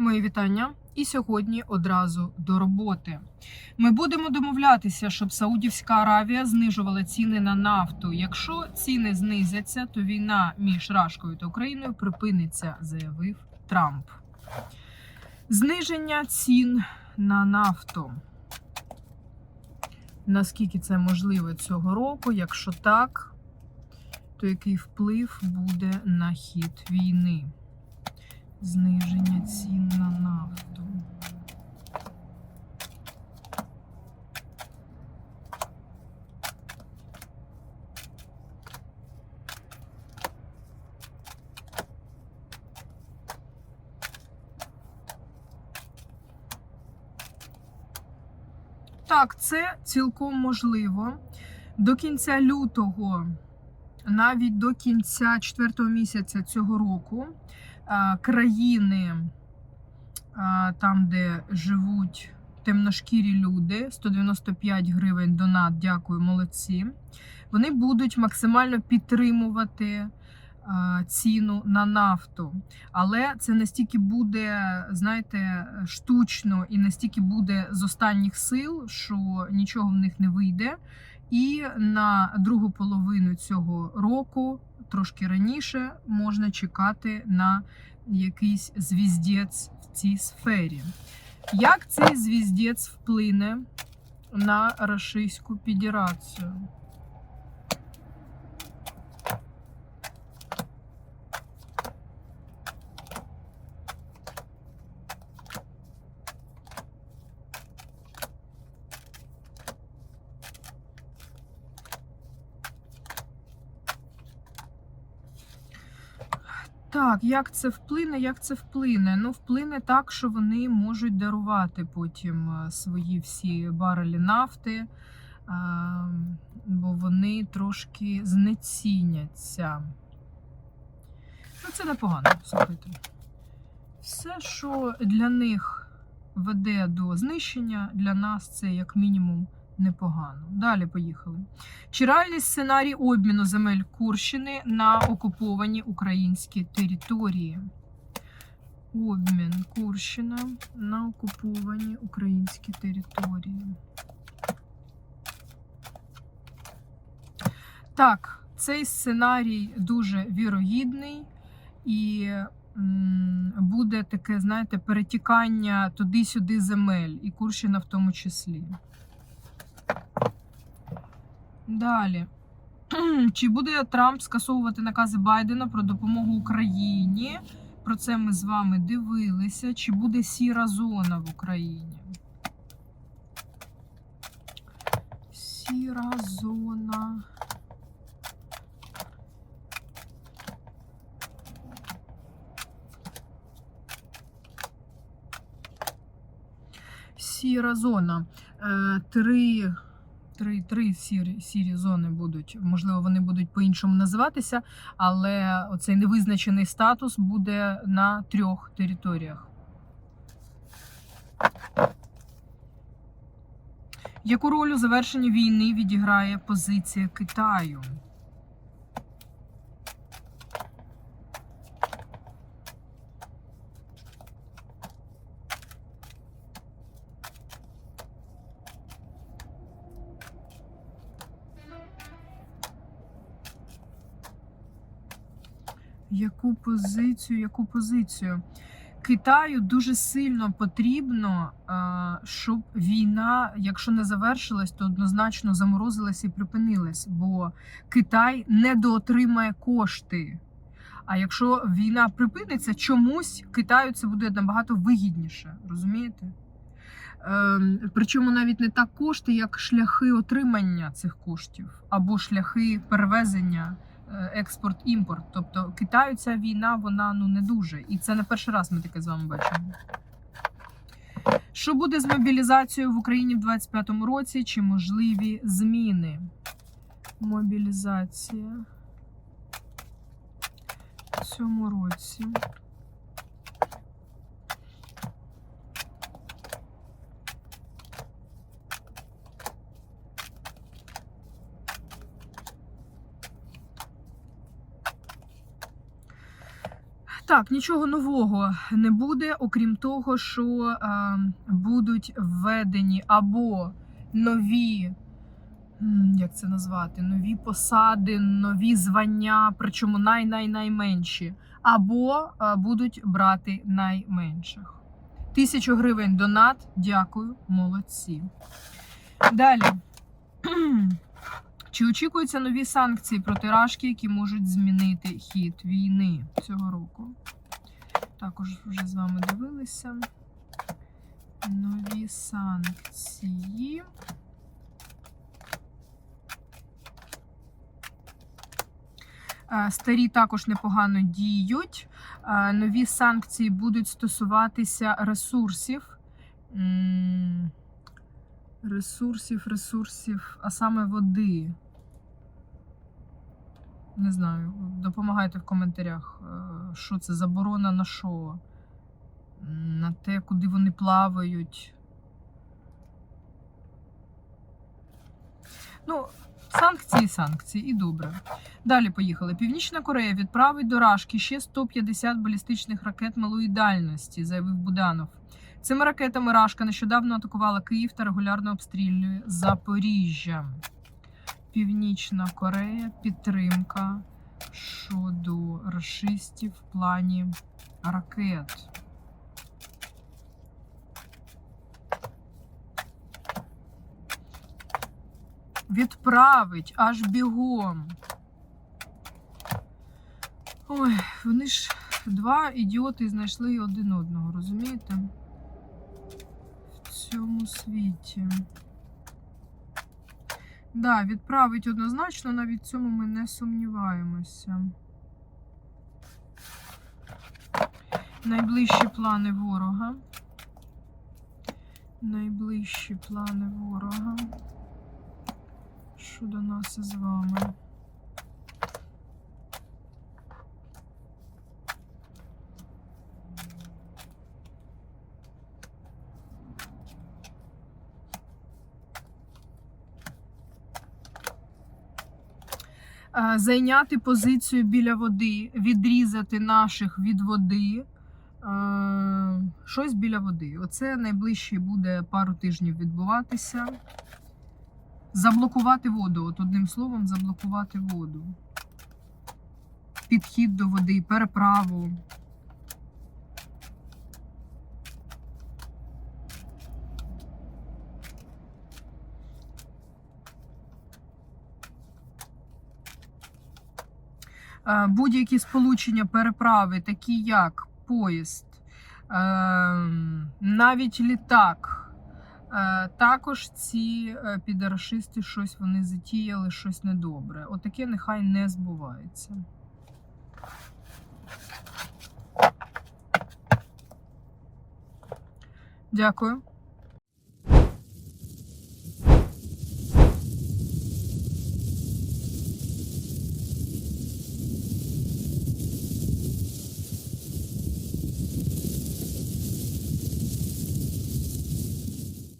Мої вітання. І сьогодні одразу до роботи. Ми будемо домовлятися, щоб Саудівська Аравія знижувала ціни на нафту. Якщо ціни знизяться, то війна між Рашкою та Україною припиниться, заявив Трамп. Зниження цін на нафту. Наскільки це можливо цього року? Якщо так, то який вплив буде на хід війни? Зниження цін на нафту. Так, це цілком можливо. До кінця лютого, навіть до кінця четвертого місяця цього року, країни, там, де живуть темношкірі люди, 195 гривень донат, дякую, молодці. Вони будуть максимально підтримувати ціну на нафту. Але це настільки буде, знаєте, штучно і настільки буде з останніх сил, що нічого в них не вийде. І на другу половину цього року, трошки раніше, можна чекати на якийсь звіздець в цій сфері. Як цей звіздець вплине на Російську Федерацію? Так, як це вплине? Як це вплине? Ну, вплине так, що вони можуть дарувати потім е, свої всі барелі нафти, бо вони трошки знеціняться. Ну, це непогано, слухайте. Все, що для них веде до знищення, для нас це як мінімум непогано. Далі поїхали. Чи реальний сценарій обміну земель Курщини на окуповані українські території? Обмін Курщина на окуповані українські території. Так, цей сценарій дуже вірогідний і буде таке, знаєте, перетікання туди-сюди земель, і Курщина в тому числі. Далі. Чи буде Трамп скасовувати накази Байдена про допомогу Україні? Про це ми з вами дивилися. Чи буде сіра зона в Україні? Сіра зона. Сіра зона. Е, Три три, три сірі, сірі зони будуть. Можливо, вони будуть по-іншому називатися, але оцей невизначений статус буде на трьох територіях. Яку роль у завершенні війни відіграє позиція Китаю? Яку позицію? Яку позицію? Китаю дуже сильно потрібно, е, щоб війна, якщо не завершилась, то однозначно заморозилась і припинилась, бо Китай недоотримає кошти. А якщо війна припиниться, чомусь Китаю це буде набагато вигідніше, розумієте? Ем, Причому навіть не так кошти, як шляхи отримання цих коштів або шляхи перевезення експорт-імпорт. Тобто Китаю ця війна вона ну не дуже. І це не перший раз ми таке з вами бачимо. Що буде з мобілізацією в Україні в 2025 році? Чи можливі зміни? Мобілізація в цьому році. Так, нічого нового не буде, окрім того, що е, будуть введені або нові, як це назвати, нові посади, нові звання, причому най-най-найменші, або е, будуть брати найменших. Тисячу гривень донат. Дякую, молодці. Далі. Чи очікуються нові санкції проти Рашки, які можуть змінити хід війни цього року? Також вже з вами дивилися. Нові санкції. Е, Старі також непогано діють. Е, Нові санкції будуть стосуватися ресурсів. Ресурсів, ресурсів, а саме води. Не знаю, допомагайте в коментарях, е, що це заборона на що? На те, куди вони плавають. Ну, санкції, санкції, і добре. Далі поїхали. Північна Корея відправить до Рашки ще 150 балістичних ракет малої дальності, заявив Буданов. Цими ракетами Рашка нещодавно атакувала Київ та регулярно обстрілює Запоріжжя. Північна Корея підтримка щодо рашистів в плані ракет. Відправить аж бігом. Ой, вони ж два ідіоти знайшли один одного, розумієте? Цьому світі. Да, відправить однозначно, навіть в цьому ми не сумніваємося. Найближчі плани ворога. Найближчі плани ворога. Щодо нас із вами. Зайняти позицію біля води, відрізати наших від води. Е, Щось біля води. Оце найближче буде пару тижнів відбуватися. Заблокувати воду. От одним словом, заблокувати воду. Підхід до води, переправу. Будь-які сполучення переправи, такі як поїзд, е, навіть літак. Е, Також ці е, підарашисти щось вони затіяли, щось недобре. Отаке нехай не збувається. Дякую.